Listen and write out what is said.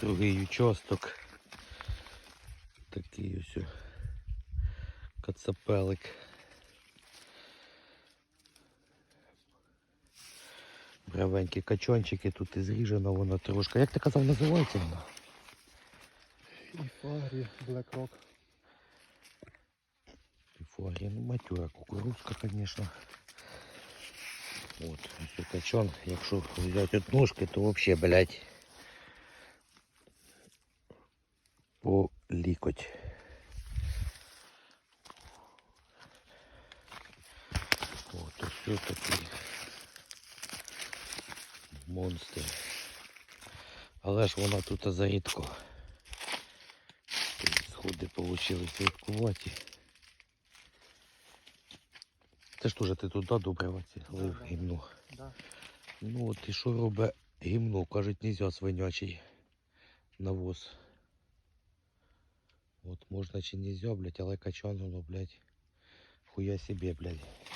Другий участок. Такий ось. о, Кацапелик. Бравенькі качончики, тут і зріжено воно трошки. Як ти казав, називається воно? І фагрі, блекрок. Фуарі, ну матюра, кукурузка, звісно. От, ось качан, якщо взяти от ножки, то вообще, блядь, По лікоть. От, ось такий монстр. Але ж вона тут зарідко. Сходи вийшли рідкуваті. Це ж теж ти туди добре ці лив гімну. Да. Ну от і що робить гімно? Кажуть, нельзя свинячий навоз. От можна чи нельзя, блядь, але качан воно, блядь, хуя себе, блядь.